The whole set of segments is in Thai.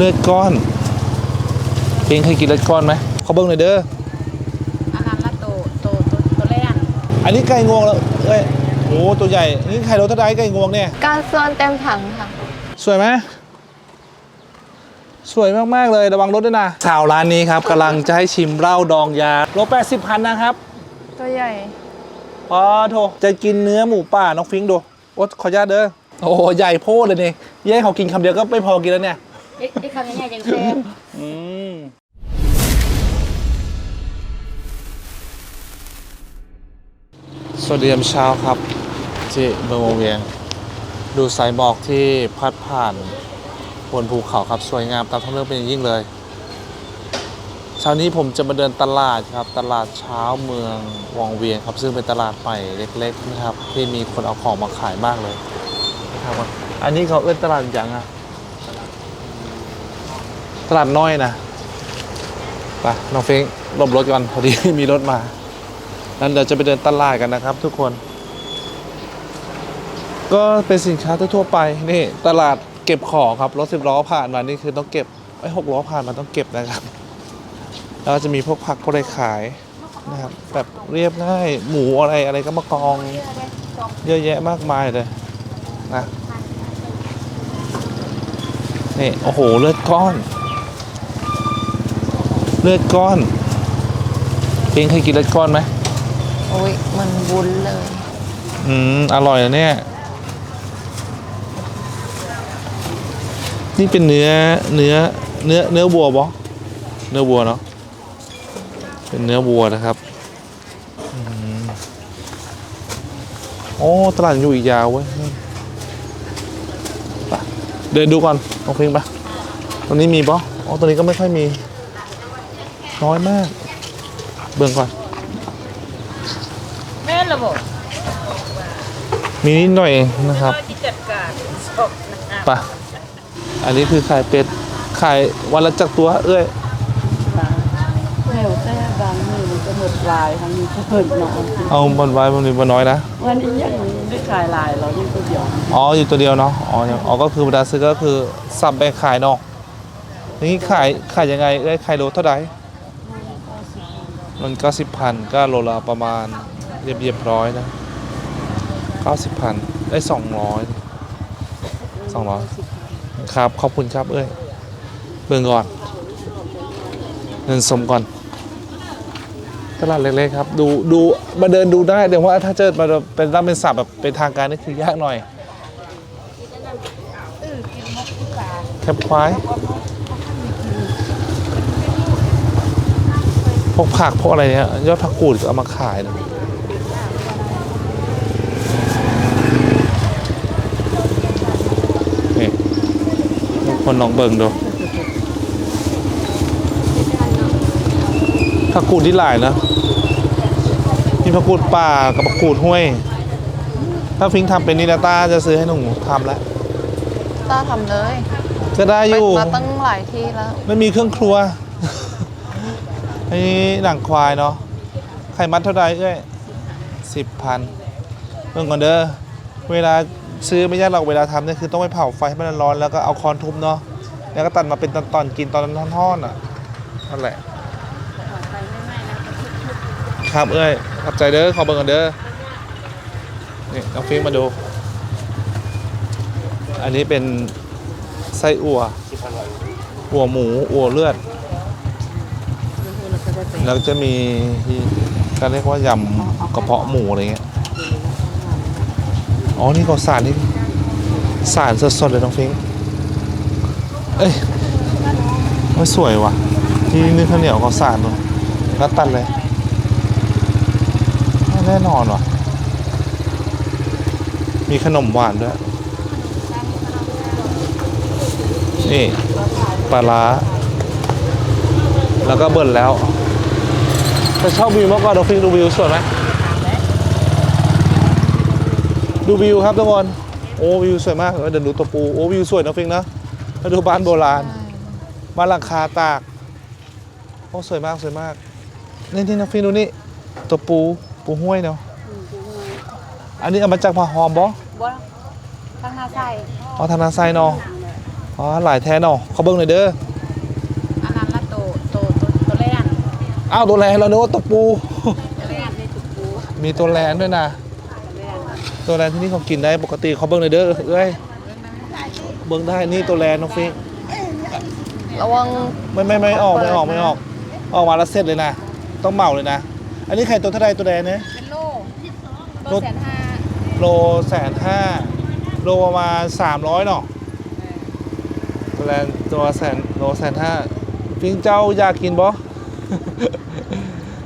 เลือดก้อนเพลงเคยกินเลือดก้อนไหมเขาเบิ้งหน่อยเด้ออันนั้นละโตโตโตโตแรกอันนี้ไก่งวงแล้วเอ้ยโอ้ตัวใหญ่นี่ไข่รสเท่าไดไก่งวงเนี่ยการส่วนเต็มถังค่ะ สวยไหมสวยมาก ๆ เลยระวังรถด้วยนะสาวร้านนี้ครับกำลังจะให้ชิมเหล้าดองยาโลแปดสิบพันนะครับตัวใหญ่พอโทจะกินเนื้อหมูป่าน้องฟิงค์ดูโอ๊ตขออนุญาตเด้อโอ้โหใหญ่โพดเลยนี่แย่งเขากินคำเดียวก็ไม่พอกินแล้วเนี่ย เอ๊ะคำง่ายๆยังแซ่บอืมสวัสดียามเช้าครับ ที่เมืองวงเวียง ดูสายหมอกที่พัดผ่านบนภูเขาครับสวยงามตามท้องเรื่องเป็นอย่างยิ่งเลย เช้านี้ผมจะมาเดินตลาดครับ ตลาดเช้าเมืองวังเวียงครับ ซึ่งเป็นตลาดใหม่เล็กๆนะครับ ที่มีคนเอาของมาขายมากเลยนะครับอันนี้เขาเอื้นตลาดอย่างอะ ตลาดน้อยนะไปน้องเฟ้งลบรถก่อนพอดีมีรถมา นั้นเดี๋ยวจะไปเดินตลาดกันนะครับ ทุกคน ก็เป็นสินค้าทั่วไปนี่ตลาดเก็บของครับรถสิบล้อผ่านมานี่คือต้องเก็บไอ้หกล้อผ่านมาต้องเก็บนะครับ แล้วจะมีพวกผักพวกอะไรขายนะครับแบบเรียบง่ายหมูอะไรอะไรก็มากองเยอะแยะมากมายเลยนะนี่โอ้โหเลือดก้อน ลือดก้อนเพลงเคยกินเลือดก้อนไหมโอ้ยมันวุ้นเลย อืม อร่อยนะเนี่ย นี่เป็นเนื้อเนื้อเนื้อเนื้อวัวบอเนื้อวัวเนาะ เป็นเนื้อวัวนะครับอืมโอ้ตลาดอยู่อีกยาวเว้ยนี่ไปเดินดูก่อนลองเพลงปะตรงนี้มีปะอ๋อตรงนี้ก็ไม่ค่อยมี น้อยมาก เบิ่งก่อน แม่นระบบมีนิดหน่อยนะครับที่จัดการศพนะครับปะอันนี้คือขายเป็ดขายวันละจักตัวเอ้ยแถวแต่บางมือมันจะหมดลายทั้งนี้ก็เพิ่นเนาะเอาบนไว้บนนี้บนน้อยนะวันนี้ยังได้ขายลายเรายังตัวเดียวอ๋ออยู่ตัวเดียวเนาะอ๋อยังอ๋อก็คือเวลาซื้อก็คือสับแบ่งขายเนาะนี่ขายขายยังไงเอ้ยขายโลเท่าไหร่ มันก็สิบพันก็โลละประมาณเรียบเรียบร้อยนะเก้าสิบพันได้สองร้อยสองร้อยครับ ขอบคุณครับเอ้ยเบิ่งก่อนเงินสมก่อน ตลาดเล็กๆครับ ดูดูมาเดินดูได้เดี๋ยวว่าถ้าเจอมาเป็นตั้งเป็นสับแบบเป็นทางการนี่คือยากหน่อยแคบควาย พวกผักพวกอะไรเนี่ยยอดผักกูดก็เอามาขายนะนี่คนลองเบิ่งดูผักกูดที่หลายนะมีผักกูดป่ากับผักกูดห้วย ถ้าฟิงทำเป็นนิลาต้าจะซื้อให้หนูทำแล้วต้าทำเลยก็ได้อไปยู่มาตั้งหลายที่แล้ว ไม่มีเครื่องครัว อันนี้หนังควายเนาะ ไข่มัดเท่าไหร่เอ้ยสิบพันเรื่องก่อนเด้อ เวลาซื้อไม่ยากหรอกเวลาทำเนี่ยคือต้องไปเผาไฟให้มันร้อนแล้วก็เอาคอนทุบเนาะ แล้วก็ตัดมาเป็นตอนๆกินตอนนั้นท่อนๆอะ นั่นแหละ ครับเอ้ยขอบใจเด้อ ขอเบิ่งก่อนเด้อ นี่น้องฟิงมาดู อันนี้เป็นไส้อั่วอั่วหมูอั่วเลือด แล้วจะมีที่ก็เรียกว่ายำกระเพาะหมูอะไรเงี้ย อ๋อ นี่ก็สารนี่สารสดๆเลยน้องฟิง เอ้ยไม่สวยว่ะ ที่นี่งข้าวเหนียวก็สารเลยแล้วตัดเลย แน่นอนว่ะ มีขนมหวานด้วย นี่ปลาร้า แล้วก็เบิ่นแล้ว แต่ชอบวิวมากกว่าน้องฟิงดูวิวสวยไหมดูวิวครับทุกคนโอ้วิวสวยมากเออเดินดูตัวปูโอ้วิวสวยน้องฟิงนะแล้วดูบ้านโบราณบ้านหลังคาตากโอ้สวยมากสวยมากนี่นี่น้องฟิงดูนี่ตัวปูปูห้วยเนาะอันนี้เอามาจากผาหอมบ่บ่ทั้งหน้าใส่อ๋อทางนาไซเนาะอ๋อหลายแท้เนาะเขาเบิ้งหน่อยเด้อ อันนั้นละโตโตโตตัวแรก อ้าวตัวแลนเรานึกว่าตัวปูตัวแรกในตุกปู มีตัวแลนด้วยนะ ตัวแลนที่นี่เขากินได้ปกติเขาเบิ้งหน่อยเด้อเอ้ยเบิ้งได้นี่ตัวแลนน้องฟิงระวังไม่ไม่ไม่ออกไม่ออกไม่ออก ออกมาแล้วเสร็จเลยนะ ต้องเหมาเลยนะ อันนี้ไข่ตัวเท่าไรตัวแดงเนี่ยเป็นโลโลโลแสนห้าโลแสนห้าโลประมาณสามร้อยเนาะตัวแลนตัวแสนโลแสนห้าฟิงเจ้าอยากกินบ่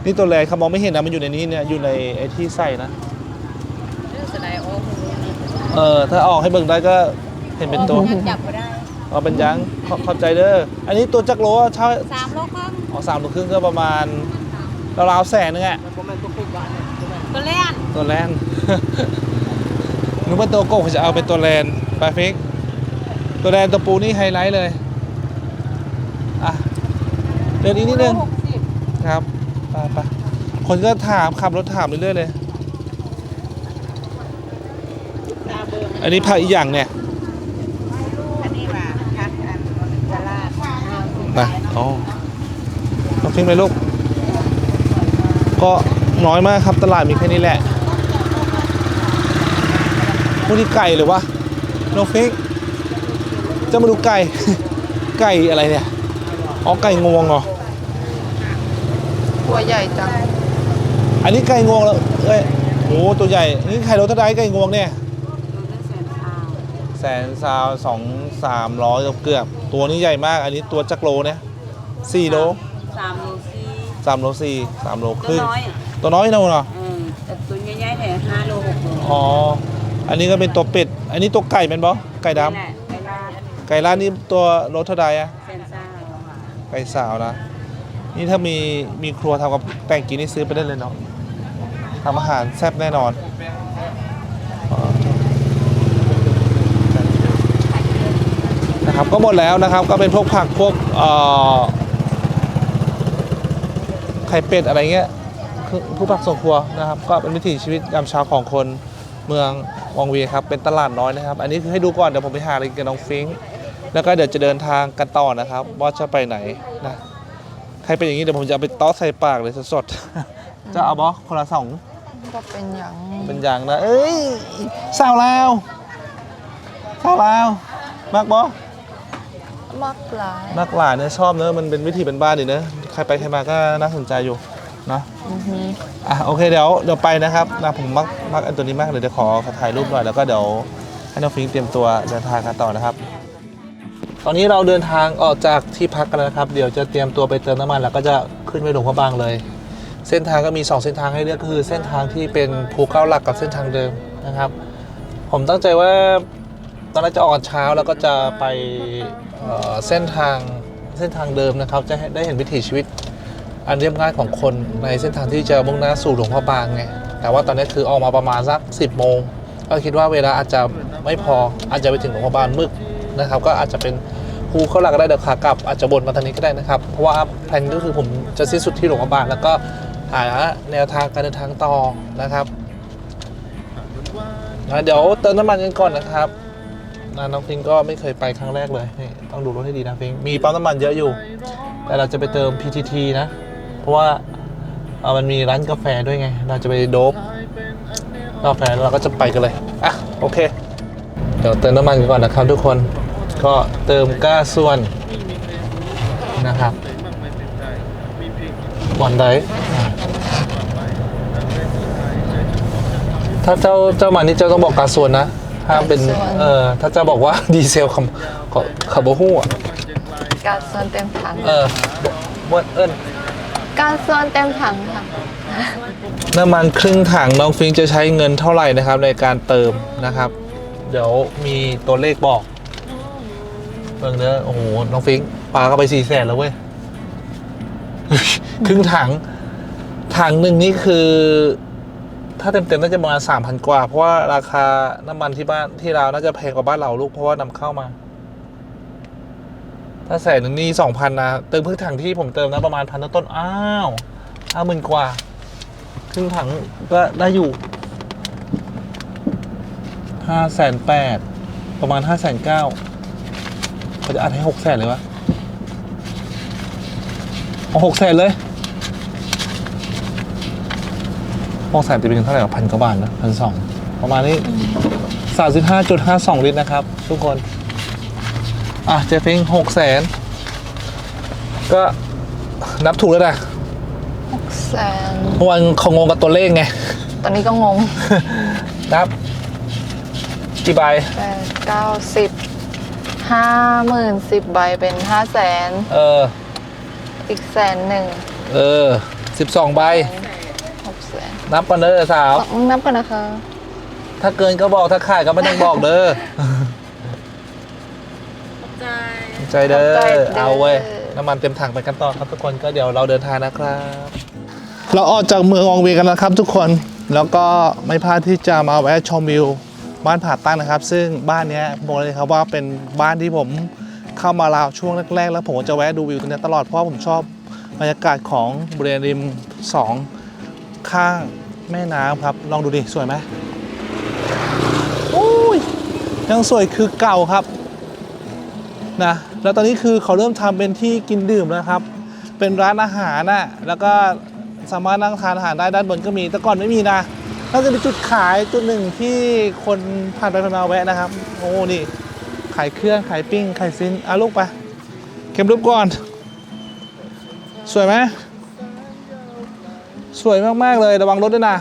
นี่ตัวแลนเขามองไม่เห็นนะมันอยู่ในนี้เนี่ยอยู่ในไอ้ที่ใส่นะเรื่องสไลด์โอ้โหเออถ้าออกให้เบิ่งได้ก็เห็นเป็นตัวยังจับไม่ได้เอาเป็นยังขอขอบใจเด้ออันนี้ตัวจักรโลเช่าสามโลครึ่งอ๋อสามโลครึ่งก็ประมาณราวๆแสนนึงอะตัวแรกตัวแลนนึกว่าตัวโกบจะเอาเป็นตัวแลนไปฟิกตัวแลนตัวปูนี่ไฮไลท์เลยอะเดินอีกนิดนึงหกสิบครับไปไป คนก็ถามขับรถถามเรื่อยๆเลยอันนี้ผักอีกอย่างเนี่ยอันนี้ว่าพักอันตลาดไปอ๋อน้องฟิงไปลูก ก็น้อยมากครับตลาดมีแค่นี้แหละพวกนี้ไก่หรือวะน้องฟิงจะมาดูไก่ ไก่อะไรเนี่ย อ๋อ ไก่งวงเหรอ ตัวใหญ่จัง อันนี้ไก่งวงแล้วเอ้ยโอ้ตัวใหญ่นี่ไข่รถเท่าไรไก่งวงเนี่ยแสนซาวสองสามร้อยเกือบๆตัวนี้ใหญ่มาก อันนี้ตัวจักรโลเนี่ยสี่โลสามโลสี่สามโลสี่สามโลคตัวรึ่งน้อยอะตัวน้อยนะเนาะเออแต่ตัวใหญ่ๆเนี่ยห้าโลหกโลอ๋ออันนี้ก็เป็นตัวเป็ด อันนี้ตัวไก่เป็นบ่ไก่ดนั่นแหละไปลาดำไก่ร้านนี้ตัวรสเท่าใดอะเซนซ่าไก่สาวนะนี่ถ้ามีมีครัวทำกับแต่งกินนี่ซื้อไปได้เลยเนาะ ทำอาหารแซ่บแน่นอนนะครับก็หมดแล้วนะครับก็เป็นพวกผักพวกไข่เป็ดอะไรเงี้ยผู้ผักส่งครัวนะครับ ก็เป็นวิถีชีวิตยามเช้าของคนเมืองวังเวียงครับ เป็นตลาดน้อยนะครับ อันนี้คือให้ดูก่อนเดี๋ยวผมไปหาอะไรกินกับน้องฟิงค์แล้วก็เดี๋ยวจะเดินทางกันต่อนะครับ ว่าจะไปไหนนะใครเป็นอย่างนี้เดี๋ยวผมจะเอาไปต้อใส่ปากเลยสดๆจะเอาบอคนละสอง ก็เป็นอย่างเป็นอย่างนะเอ้ยสาวลาวสาวลาวมากบอมากหลายมากหลายเนี่ยชอบเนอะมันเป็นวิธีเป็นบ้านดีเนอะใครไปใครมาก็น่าสนใจอยู่นะอือฮึอะโอเคเดี๋ยวเดี๋ยวไปนะครับนะผมมักมักอันตัวนี้มากเลยเดี๋ยวขอขอถ่ายรูปหน่อยแล้วก็เดี๋ยวให้น้องฟิงค์เตรียมตัวเดินทางกันต่อนะครับ ตอนนี้เราเดินทางออกจากที่พักกันแล้วนะครับ เดี๋ยวจะเตรียมตัวไปเติมน้ำมันแล้วก็จะขึ้นไปหลวงพระบางเลย เส้นทางก็มี 2 เส้นทางให้เลือกก็คือเส้นทางที่เป็นภูเก้าหลักกับเส้นทางเดิมนะครับ ผมตั้งใจว่าตอนแรกจะออกเช้าแล้วก็จะไปเเส้นทางเส้นทางเดิมนะครับ จะได้เห็นวิถีชีวิต อันเรียบง่ายของคนในเส้นทางที่จะมุ่งหน้าสู่หลวงพ่อบางไงแต่ว่าตอนนี้คือออกมาประมาณสัก 10 โมง ก็คิดว่าเวลาอาจจะไม่พออาจจะไปถึงหลวงพ่อบางมึกนะครับ ก็อาจจะเป็นภูเข้าหลักก็ได้เดี๋ยวขากลับอาจจะบนมาทางนี้ก็ได้นะครับ เพราะว่าแผนก็คือผมจะสิ้นสุดที่หลวงพ่อบางแล้วก็ หาแนวทางการเดินทางต่อนะครับนะเดี๋ยวเติมน้ำมันกันก่อนนะครับนะน้องฟิงก็ไม่เคยไปครั้งแรกเลยนี่ต้องดูรถให้ดีนะฟิงมีปั๊มน้ำมันเยอะอยู่ แต่เราจะไปเติม PTT นะ เพราะว่ามันมีร้านกาแฟด้วยไง เราจะไปโดบกาแฟแล้วเราก็จะไปกันเลยอะโอเค เดี๋ยวเติมน้ำมันกันก่อนนะครับทุกคนก็เติมก้าส่วนนะครับวันใดอะ ถ้าเจ้าเจ้ามานี่เจ้าต้องบอกกาส่วนนะห้ามเป็นเออถ้าเจ้าบอกว่า ดีเซลคำขับโบหู้อะการส่วนเต็มถังเออบ่เอิ้นการส่วนเต็มถังค่ะน้ำมันครึ่งถังน้องฟิงค์จะใช้เงินเท่าไหร่นะครับ ในการเติมนะครับ เดี๋ยวมีตัวเลขบอกเบิ่งเด้อโอ้โหน้องฟิงค์ปาเข้าไปสี่แสนแล้วเว้ย ครึ่งถัง ถังหนึ่งนี่คือ ถ้าเต็มๆน่าจะประมาณสามพันกว่า เพราะว่าราคาน้ำมันที่บ้านที่เราน่าจะแพงกว่าบ้านเราลูกเพราะว่านำเข้ามา ถ้าแสนหนึ่งนี่สองพันนะเติมเพิ่งถังที่ผมเติมนะประมาณพันต้นอ้าวห้าหมื่นกว่าครึ่งถังก็ได้อยู่ห้าแสนแปดประมาณห้าแสนเก้าเขาจะอัดให้หกแสนเลยวะหกแสนเลย หกแสนตีเป็นเท่าไหร่วะพันกว่าบาทนะพันสองประมาณนี้สามสิบห้าจุดห้าสองลิตรนะครับ ทุกคน อะเจฟิงหกแสนก็นับถูกแล้วนะแสนเมื่อวานเขางงกับตัวเลขไง ตอนนี้ก็งงนับกี่ใบแปดเก้าสิบห้าหมื่นสิบใบเป็นห้าแสนเออ อีกแสนหนึ่งเออสิบสองใบหกแส นนับกันเด้อสาว ต้องนับกันนะคะ ถ้าเกินก็บอกถ้าขาดก็ไม่ต้องบอกเด้อใจ ใจเด้อ ขอบใจเด้อ เอาเว้ย น้ำมันเต็มถังไปกันต่อครับทุกคนก็เดี๋ยวเราเดินทางนะครับ เราออกจากเมืองอองเวียงกันแล้วครับทุกคน แล้วก็ไม่พลาดที่จะมาแวะชมวิว บ้านผาตั้งนะครับ ซึ่งบ้านเนี้ยบอกเลยครับว่าเป็นบ้านที่ผมเข้ามาลาวช่วงแรกๆ แล้วผมก็จะแวะดูวิวตรงเนี้ยตลอดเพราะว่าผมชอบบรรยากาศของบริเวณริมสองข้าง แม่น้ำครับ ลองดูดิสวยไหมอุ้ยยังสวยคือเก่าครับนะแล้วตอนนี้คือเขาเริ่มทำเป็นที่กินดื่มแล้วครับ เป็นร้านอาหารนะแล้วก็สามารถนั่งทานอาหารได้ด้านบนก็มีแต่ก่อนไม่มีนะน่าจะเป็นจุดขายจุดหนึ่งที่คนผ่านไปผ่านมาแวะนะครับ โอ้นี่ขายเครื่องขายปิ้งขายซินอะลูกไปเข็มรูปก่อน สวยไหม สวยมาก ๆ เลยระวังรถด้วยนะ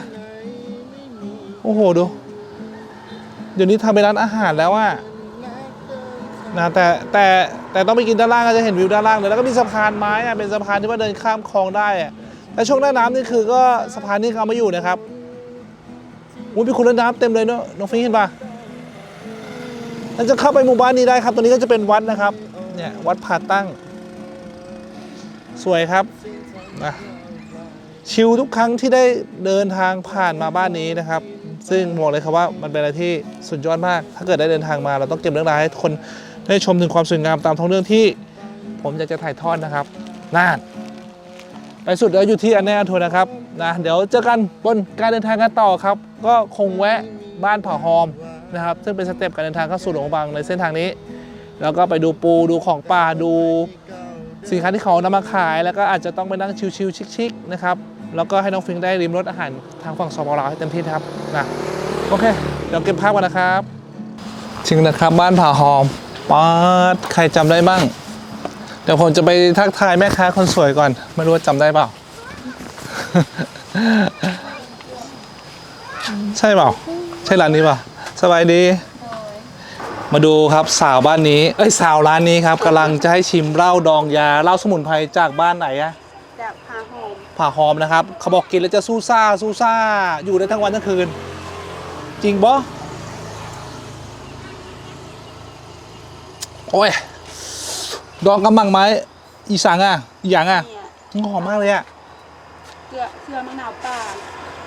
โอ้โห ดู เดี๋ยวนี้ทำเป็นร้านอาหารแล้วอะนะแต่แต่แต่ต้องไปกินด้านล่างก็จะเห็นวิวด้านล่างเลยแล้วก็มีสะพานไม้อะเป็นสะพานที่ว่าเดินข้ามคลองได้อะแต่ช่วงหน้าน้ำนี่คือก็สะพานนี่เขาไม่อยู่นะครับอุ้ยมีคนเล่นน้ำเต็มเลยเนาะน้องฟิงเห็นปะเราจะเข้าไปหมู่บ้านนี้ได้ครับตรงนี้ก็จะเป็นวัดนะครับ เนี่ยวัดผาตั้ง สวยครับนะ ชิลทุกครั้งที่ได้เดินทางผ่านมาบ้านนี้นะครับ ซึ่งบอกเลยครับว่ามันเป็นอะไรที่สุดยอดมาก ถ้าเกิดได้เดินทางมาเราต้องเก็บเรื่องราวให้คนได้ชมถึงความสวยงามตามท้องเรื่องที่ ผมอยากจะถ่ายทอดนะครับน่านไปสุดแล้วอยู่ที่อันแน่ทัวร์นะครับนะเดี๋ยวเจอกันบนการเดินทางกันต่อครับ ก็คงแวะบ้านผาหอมนะครับ ซึ่งเป็นสเต็ปการเดินทางเข้าสู่หลวงบางในเส้นทางนี้ แล้วก็ไปดูปูดูของป่าดูสินค้าที่เขานำมาขายแล้วก็อาจจะต้องไปนั่งชิลๆชิคๆนะครับ แล้วก็ให้น้องฟิงได้ริมรสอาหารทางฝั่งสปปลาวให้เต็มที่นะครับนะโอเคเดี๋ยวเก็บภาพกันนะครับถึงนะครับบ้านผาหอมป๊าดใครจำได้บ้าง เดี๋ยวผมจะไปทักทายแม่ค้าคนสวยก่อน ไม่รู้ว่าจำได้เปล่า ใช่เปล่า ใช่ร้านนี้เปล่า สบายดี มาดูครับสาวบ้านนี้ เอ้ยสาวร้านนี้ครับกำลังจะให้ชิมเหล้าดองยาเหล้าสมุนไพรจากบ้านไหนอะ ผ่าหอมนะครับเขาบอกกินแล้วจะสู้ซ่าสู้ซ่าอยู่ได้ทั้งวันทั้งคืน จริงบ่โอ้ยดองกำมังไม้อีสังอะอีหยังอะเนี่ยหอมมากเลยอะเกลือเกลือมะนาวป่า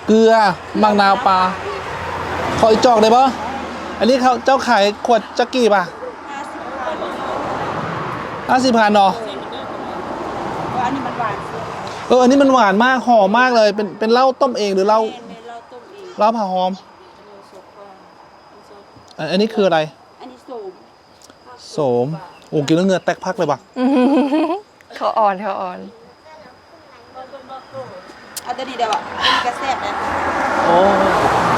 เกลือมังนาวปลาขออีกจอกได้ปะอันนี้เขาเจ้าขายขวดจักกี่ป่ะห้าสิบพันห้าสิบพันเนาะเพราะอันนี้มันหวานสุด เอออันนี้มันหวานมากหอมมากเลย เป็นเป็นเหล้าต้มเองหรือเหล้าแม่นเลยเราต้มเองเหล้าผ่าหอมเราสุกก่อนเราสุกอะอันนี้คืออะไร อันนี้โสมโสมโอ้กินแล้วเหงื่อแตกพักเลยป่ะเขาอ่อนเขาอ่อนเอาตัวนี้เดี๋ยวอะอันนี้กระแซบนะโอ้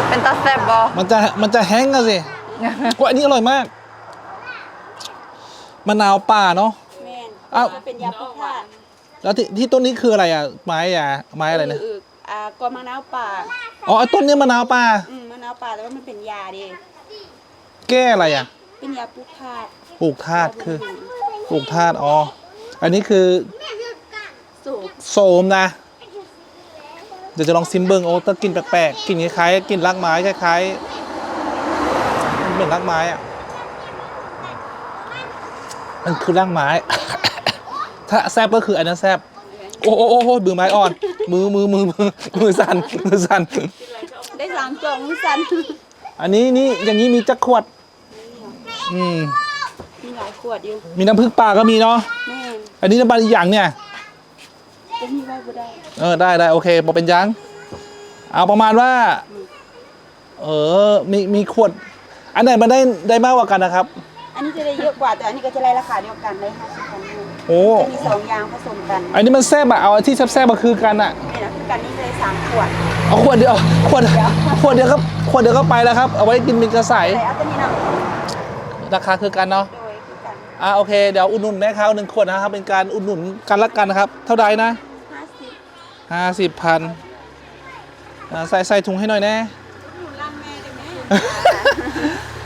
เป็นตาแซบบอมันจะมันจะแห้งกันสิว่าอันนี้อร่อยมากมะนาวป่าเนาะแม่นอ้าว มันเป็นยาพุทธา แล้วที่ที่ต้นนี้คืออะไรอะไม้อะไม้อะไรนะอึกๆอ่ากอมะนาวป่าอ๋อไอ้ต้นเนี้ยมะนาวป่า อืมมะนาวป่าแต่ว่ามันเป็นยาดิแก้อะไรอะเป็นยาพุทธาปลูกธาตุคือปลูกธาตุอ๋ออันนี้คือโสมโสมนะ เดี๋ยวจะลองซิมเบิงโอ้ถ้ากินแปลกๆกินคล้ายๆกินรากไม้คล้ายๆมันเหมือนรากไม้อะมันคือรากไม้ ถ้าแซบก็คืออันนั้นแซบโอ้โอ้โอ้โอ้มือไม้อ่อน มือมือมือมือมือสั่นมือสั่นได้สามจองสันอันนี้นี่อย่างนี้มีจักขวด อืม มีหลายขวดอยู่มีน้ำผึ้งป่าก็มีเนาะ แม่อันนี้น้ำปลาอีกอย่างเนี่ย จะมีไว้บ่ได้เออได้ได้โอเคบอกเป็นยัง เอาประมาณว่า เออ มีมีขวด อันไหนมันได้ได้มากกว่ากันนะครับ อันนี้จะได้เยอะกว่าแต่อันนี้ก็จะได้ราคาเดียวกันเลยห้าสิบพันยู โอ้จะมีสองอย่างผสมกันอันนี้มันแซ่บอะเอาที่แซ่บๆมาคือกันอะนี่นะคือกันนี่เลยสามขวดเอาขวดเดียวขวดขวดเดียวก็ขวดเดียวก็ไปแล้วครับ เอาไว้กินเป็นกระใสแต่เอาตัวนี้เนาะราคาคือกันเนาะโดยคือกันอ่าโอเคเดี๋ยวอุดหนุนแม่ค้าหนึ่งขวดนะครับเป็นการอุดหนุนกันละกันนะครับ เท่าใดนะห้าสิบห้าสิบพันอ่าใส่ใส่ถุงให้หน่อยแน่หนูรันแม่ได้ไหม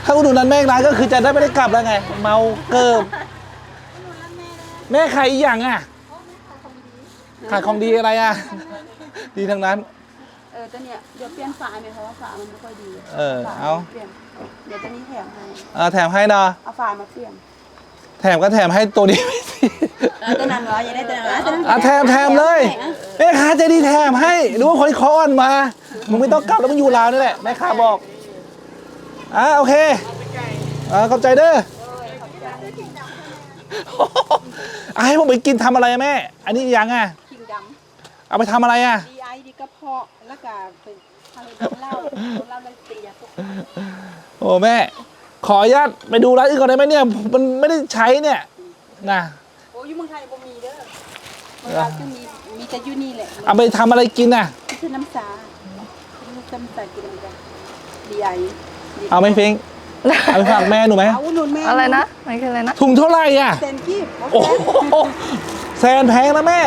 ถ้าอุดหนุนนั้นแม่ร้านก็คือจะได้ไม่ได้กลับแล้วไง เมาเกิบ แม่ขายอีกอย่างอะขายของดีอะไรอะ ดีทั้งนั้น เออตัวเนี้ยเดี๋ยวเปลี่ยนฝาไหมเพราะว่าฝามันไม่ค่อยดีเออฝเอา ปลี่ยนเดี๋ยวตัวนี้แถมให้อ่าแถมให้เนาะเอาฝามาเปลี่ยนแถมก็แถมให้ตัวนี้ เออตัวนั้นเหรออยากได้ตัวนั้นเหรอตัวนั้นอะแถมแถมเลยแม่ค้าใจดีแถมให้รู้ว่าคนที่คออ่อนมา มึงไม่ต้องกลับแล้วมึงอยู่ลาวนี่แหละแม่ค้าบอกอะโอเคอ่าขอบใจเด้อ อะให้ผมไปกินทำอะไรอะแม่ อันนี้อีกอยังอะคิงดเอาไปทำอะไรอะำดีไอดีกระเพาะแล้วก็เป็นทางเหล้าเหล้ามันเสียพวกโอ้แม่ ขออนุญาตไปดูร้านอื่นก่อนได้ไหมเนี่ยมันไม่ได้ใช้เนี่ยนะโอ้ยอยู่เมืองไทยบ่มีเด้อเมืองลาวคือมีมีแต่อยู่นี่แหละเอาไปทำอะไรกินน่ะนี่คือน้ำสานี่คือน้ำสากินกันดีไอเอาไหมฟิง เอาไปฝากแม่หนูไหมเอาหนุนแม่อะไรนะมันคืออะไรนะ ถุงเท่าไหร่อะ เซนกี้โอ้โหแซนแพงนะแม่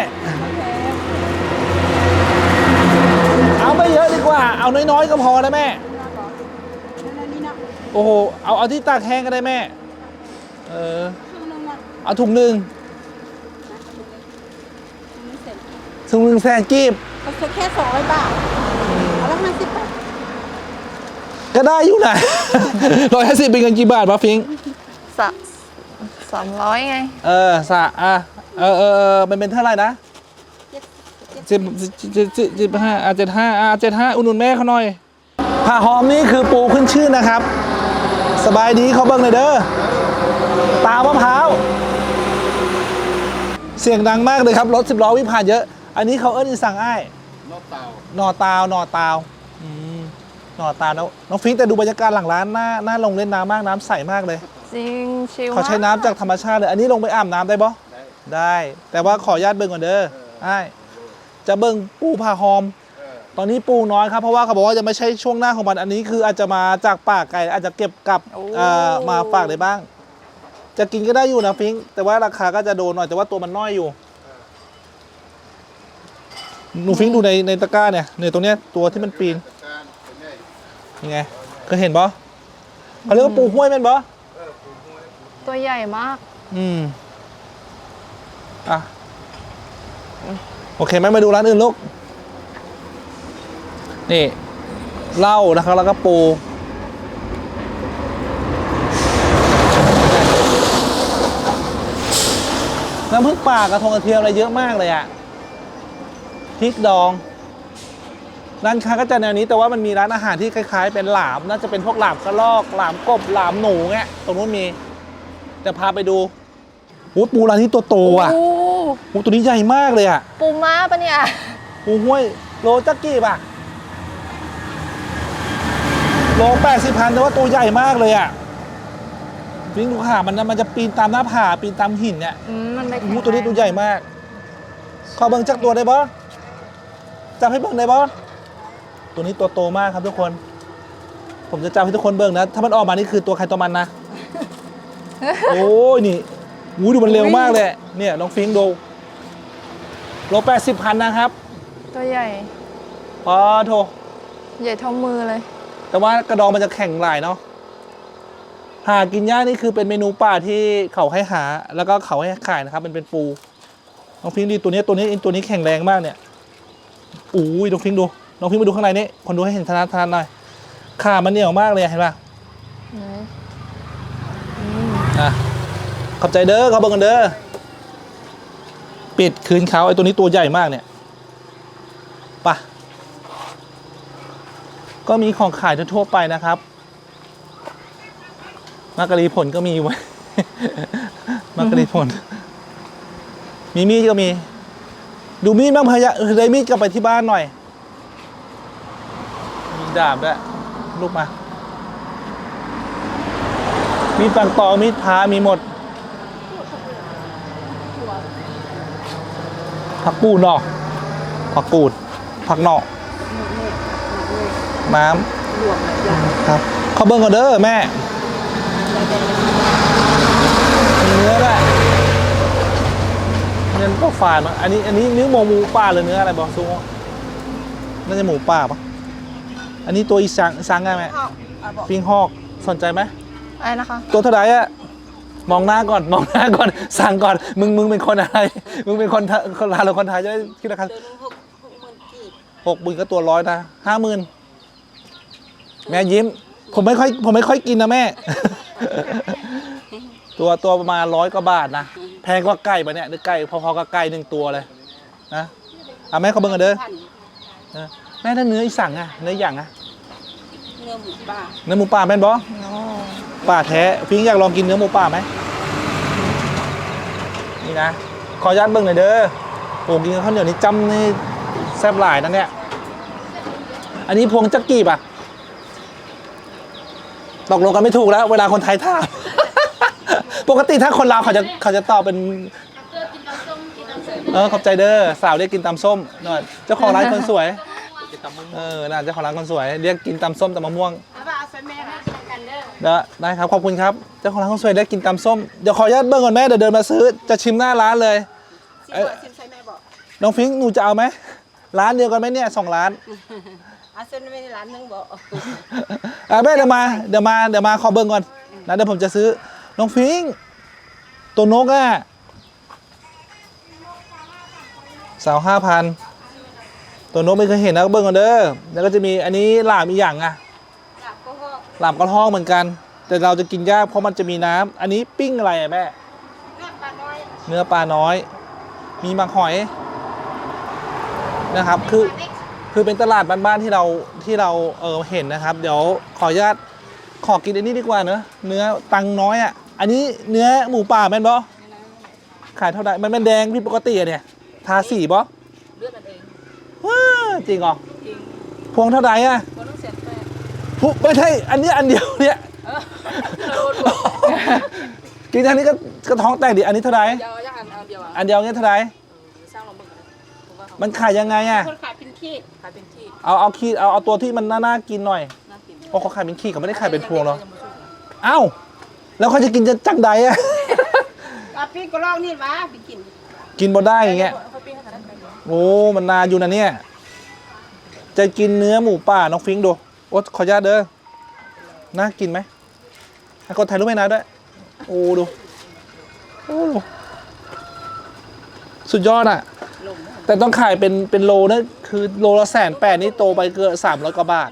เอาไม่เยอะดีกว่า เอาน้อยๆก็พอนะแม่ นั่นนี่นะโอ้โห เอาเอาที่ตากแห้งก็ได้แม่ เออครึ่งนึงนะเอาถุงหนึ่งนี่เซนกี้ถุงหนึ่งแซนกีบก็แค่สองร้อยบาทเอาละห้าสิบบาท ก็ได้อยู่นะร้อยห้าสิบเป็นเงินกี่บาทวะฟิงสะสามร้อยไง เออสะอะเออเออเออมันเป็นเท่าไหร่นะเจ็ดเจ็ดสิบสิบสิบสิบห้าอะเจ็ดห้าอะเจ็ดห้าอุดหนุนแม่เขาหน่อยผ่าหอมนี่คือปูขึ้นชื่อนะครับ สบายดีเขาเบิ่งเลยเด้อตามะพร้าวเสียงดังมากเลยครับรถสิบล้อวิ่งผ่านเยอะ อันนี้เขาเอิ้นอีสั่งอ้ายนอตาวหนอตาวหนอตาวอืม หนอตาวแล้วน้องฟิงแต่ดูบรรยากาศหลังร้านหน้าหน้าลงเล่นน้ำมากน้ำใสมากเลย จริงชิวเขาใช้น้ำจากธรรมชาติเลย อันนี้ลงไปอาบน้ำได้ปะได้ แต่ว่าขออนุญาตเบิ่งก่อนเด้อไอ้ายจะเบิ่งปูผ่าหอม ตอนนี้ปูน้อยครับ เพราะว่าเขาบอกว่าจะไม่ใช่ช่วงหน้าของมันอันนี้คืออาจจะมาจากป่าไก่อาจจะเก็บกลับเอ่อมาฝากได้บ้าง จะกินก็ได้อยู่นะฟิงค์แต่ว่าราคาก็จะโดนหน่อยแต่ว่าตัวมันน้อยอยู่หนูฟิงค์ดูในในตะกร้าเนี่ยเนี่ยตรงเนี้ยตัวที่มันปีน ยังไงเคยเห็นปะเขาเรียกว่าปูห้วยแม่นปะตัวใหญ่มาก อืมอะโอเคไหมมาดูร้านอื่นลูก นี่เหล้านะครับแล้วก็ปู น้ำผึ้งป่ากระทงกระเทียมอะไรเยอะมากเลยอะพริกดอง ร้านค้าก็จะแนวนี้แต่ว่ามันมีร้านอาหารที่คล้าย ๆ เป็นหลาม น่าจะเป็นพวกหลามกระลอกหลามกบหลามหนูเงี้ยตรงนู้นมีเดี๋ยวพาไปดูโอ้ปูร้านนี้ตัวโตอะโอ้โอ้ตัวนี้ใหญ่มากเลยอะปูม้าปะเนี่ยปูห้วยโลจักกี่บะโลแปดสิบพันแต่ว่าตัวใหญ่มากเลยอะวิ่งดูขามันนะมันจะปีนตามหน้าผาปีนตามหินเนี่ยอืมมันไม่โอ้แข็งโหตัวนี้ตัวใหญ่มาก ขอเบิ่งจักตัวได้บ่จับให้เบิ่งได้บ่ ตัวนี้ตัวโตมากครับทุกคน ผมจะจับให้ทุกคนเบิ่งนะ ถ้ามันออกมานี่คือตัวใครตัวมันนะ โอ้ยนี่วูดูมันเร็วมากเลย เนี่ยน้องฟิงค์ดูโลแปดสิบพันนะครับ ตัวใหญ่พอโทใหญ่เท่ามือเลย แต่ว่ากระดองมันจะแข็งหลายเนาะ หากินยากนี่คือเป็นเมนูป่าที่เขาให้หา แล้วก็เขาให้ขายนะครับ มันเป็นปูน้องฟิงค์ดีตัวนี้ตัวนี้ตัวนี้แข็งแรงมากเนี่ยอุ้ยน้องฟิงค์ดู น้องฟิงค์มาดูข้างในนี่คนดูให้เห็นทานทานหน่อยขามันเหนียวมากเลยเห็นปะไหนอะขอบใจเด้อขอบเบิ่งกันเด้อปิดคืนเขาไอ้ตัวนี้ตัวใหญ่มากเนี่ยไปะก็มีของขายทั่วๆไปนะครับมากกะรีผลก็มีไว้มากกะรีผล มีมีดก็มี ดูมีดบ้างพะยะเออได้มีดกลับไปที่บ้านหน่อยมี ดาบด้วยลูกมา มีปังตองมีดพามีหมดผักกูดเนาะผักกูดผักเนาะน้ำครับเข้าเบิ้งก่อนเด้อแม่เนื้อด้วยเนื้อก็ฝาดมาอันนี้อันนี้เนื้อหมูหมูป่าหรือเนื้ออะไรบอกซูโม่น่าจะหมูป่าปะ อันนี้ตัวอีสังอีสังไงแม่เอาเอาบอกปิงฮอกสนใจไหมอะไรนะคะ ตัวเท่าไหร่อะมองหน้าก่อนมองหน้าก่อน สั่งก่อน มึงมึงเป็นคนอะไร มึงเป็นคนไทยคนลาวหรือคนไทยจะได้คิดราคาเดือนหนึงหกหกหมื่นกีบหกหมื่นก็ตัวร้อยนะห้าหมื่นแม่ยิ้ม ผมไม่ค่อยผมไม่ค่อยกินนะแม่ ตัวตัวประมาณร้อยกว่าบาทนะแพงกว่าไก่ปะเนี่ยหรือไก่พอๆกับไก่หนึ่งตัวเลยนะอะแม่เขาเบิ่งกันเด้อพันเออแม่ถ้าเนื้ออีสั่งอะเนื้ออย่างอะ เนื้อหมูป่าเนื้อหมูป่าแม่นบอป่าแท้พิงอยากลองกินเนื้อหมูป่าไหมนี่นะขออนุญาตเบิ่งหน่อยเด้อผมกินกับข้าวเหนียวนี่จำนี่แซ่บหลายนะเนี่ยอันนี้พวงจักกีบอะตกลงกันไม่ถูกแล้ว เวลาคนไทยถาม ปกติถ้าคนลาวเขาจะเขาจะตอบเป็นเออขอบใจเด้อสาวเรียกกินตำส้มหน่อยเจ้าของร้านคนสวย เออน่าเจ้าของร้านคนสวยเรียกกินตำส้มตำมะม่วงเอาป่ะเอาใส่แม่นะกันเด้อได้ได้ครับขอบคุณครับเจ้าของร้านข้าวสวยได้กินตำส้มเดี๋ยวขออนุญาตเบิ้งก่อนแม่เดี๋ยวเดินมาซื้อจะชิมหน้าร้านเลย ซิมเอ้ยบ่ซิมใส่แม่บอกน้องฟิงค์หนูจะเอาไหมร้านเดียวกันไหมเนี่ยสองร้าน เอาเส้นไม่ในร้านหนึงบอกอะแม่เดี๋ยวมาเดี๋ยวมาเดี๋ยวมาขอเบิ้งก่อนนะเดี๋ยวผมจะซื้อน้องฟิงค์ตัวนกอะสาวห้าพัน ตัวนกไม่เคยเห็นนะเบิ้งก่อนเด้อแล้วก็จะมีอันนี้หลามอีกอย่างอะกลับก็ฮอกหลามกระท้องเหมือนกัน แต่เราจะกินยากเพราะมันจะมีน้ำอันนี้ปิ้งอะไรอะแม่แม่ปลาน้อยเนื้อปลาน้อย มีบางหอยนะครับ คือคือเป็นตลาดบ้านๆที่เราที่เราเออเห็นนะครับ เดี๋ยวขออนุญาตขอกินอันนี้ดีกว่าเนอะเนื้อตังน้อยอะ อันนี้เนื้อหมูป่าแม่นบอขายเท่าไหร่มันเป็นแดงพี่ปกติอะเนี่ย ทาสีบอเลือดมันเอง ว้าจริงเหรอจริงพวงเท่าไหร่อะก็ต้องเสียแป้งพุไม่ใช่ อันนี้อันเดียวเนี่ยเออเรารวมกินอันนี้ก็ก็ท้องแตกดิอันนี้เท่าไหร่ยาวย่างอันเอาเดียวอะอันเดียวเนี่ยเท่าไหร่สร้างเราเบิ่งกันผมว่าเขามันขายยังไงอะคนขายเป็นขี้ขายเป็นที่เอาเอาขีดเอาเอาตัวที่มันน่าๆกินหน่อยน่ากินเพราะเขาขายเป็นขีดเขาไม่ได้ขายเป็นพวงหรอกเอ้าแล้วเขาจะกินจะจังใดอะอะพี่ก็ลองนี่วะไปกินกินบ่ได้อย่างเงี้ยเขาปิ้งให้ขนาดนั้นไปเลย โอ้มันนานอยู่นะเนี่ย จะกินเนื้อหมูป่าน้องฟิงค์ดูโอ๊ตขออนุญาตเด้อน่ากินไหมให้คนถ่ายรูปให้นะด้วย โอ้ดูโอ้ดูสุดยอดอะ แต่ต้องขายเป็นเป็นโลนะคือโลละแสนแปดนี่โตไปเกินสามร้อยกว่าบาท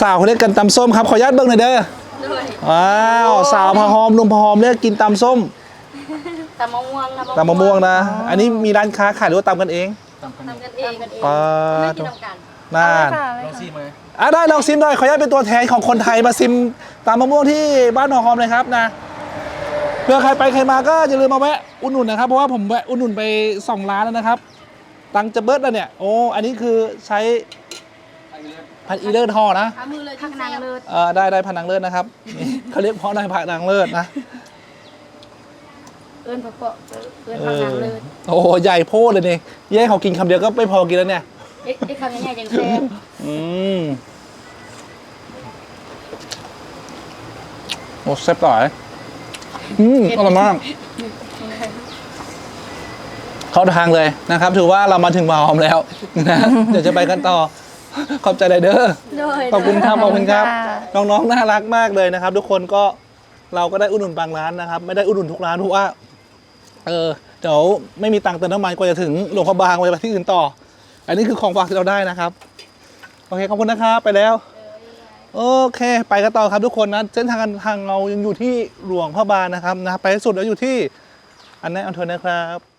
สาวเขาเรียกกันตำส้มครับ ขออนุญาตเบิ่งหน่อยเด้อด้วยว้าว สาวพะหอมหนุ่มพะหอมเรียกกินตำส้มตำมะม่วงตำมะม่วงนะ อันนี้มีร้านค้าขายหรือว่าตำกันเองทำกันเองกันเองปลาไม่ตักินวน้ำกันน่าค่ะเลยค่ะอะได้ลองซิมหน่อยขออนุญาตเป็นตัวแทนของคนไทยมาซิมตามมะม่วงที่บ้านหอหอมเลยครับนะเพื่อใครไปใครมาก็อย่าลืมมาแวะอุดหนุนนะครับเพราะว่าผมแวะอุดหนุนไปสองร้านแล้วนะครับ ตังค์จะเบิร์ดแล้วเนี่ยโอ้อันนี้คือใช้พันอีเลิศห่อนะ เอามือเลยทักนางเลย เออได้ได้พันนางเลิศนะครับนี่เขาเรียกเพราะนายพันนางเลิศนะ เอิ้นพระเอิ้นเอพระอนางเลิศโอ้ใหญ่โพดเลยนี่แย่ให้เขากินคำเดียวก็ไม่พอกินแล้วเนี่ย เอ๊ะไอ้คำง่ายๆยังแซ่บอืมโอ้แซ่บต่อยอืมอร่อยมาก เข้าทางเลยนะครับ ถือว่าเรามาถึงมาหอมแล้วนะเดี๋ยวจะไปกันต่อ ขอบใจไรเดอร์ด้วยขอบคุณครับขอบคุณครับค่ะน้องๆน่ารักมากเลยนะครับ ทุกคนก็เราก็ได้อุดหนุนบางร้านนะครับ ไม่ได้อุดหนุนทุกร้านเพราะว่า เออเดี๋ยวไม่มีตังค์เติมน้ำมันกว่าจะถึงหลวงพระบางไปที่อื่นต่อ อันนี้คือของฝากที่เราได้นะครับ โอเคขอบคุณนะครับไปแล้ว โอเค ไปกันต่อครับทุกคนนะเส้นทางการทางเรายังอยู่ที่หลวงพระบางนะครับนะไปให้สุดแล้วอยู่ที่อันแน่อันเทนนะครับ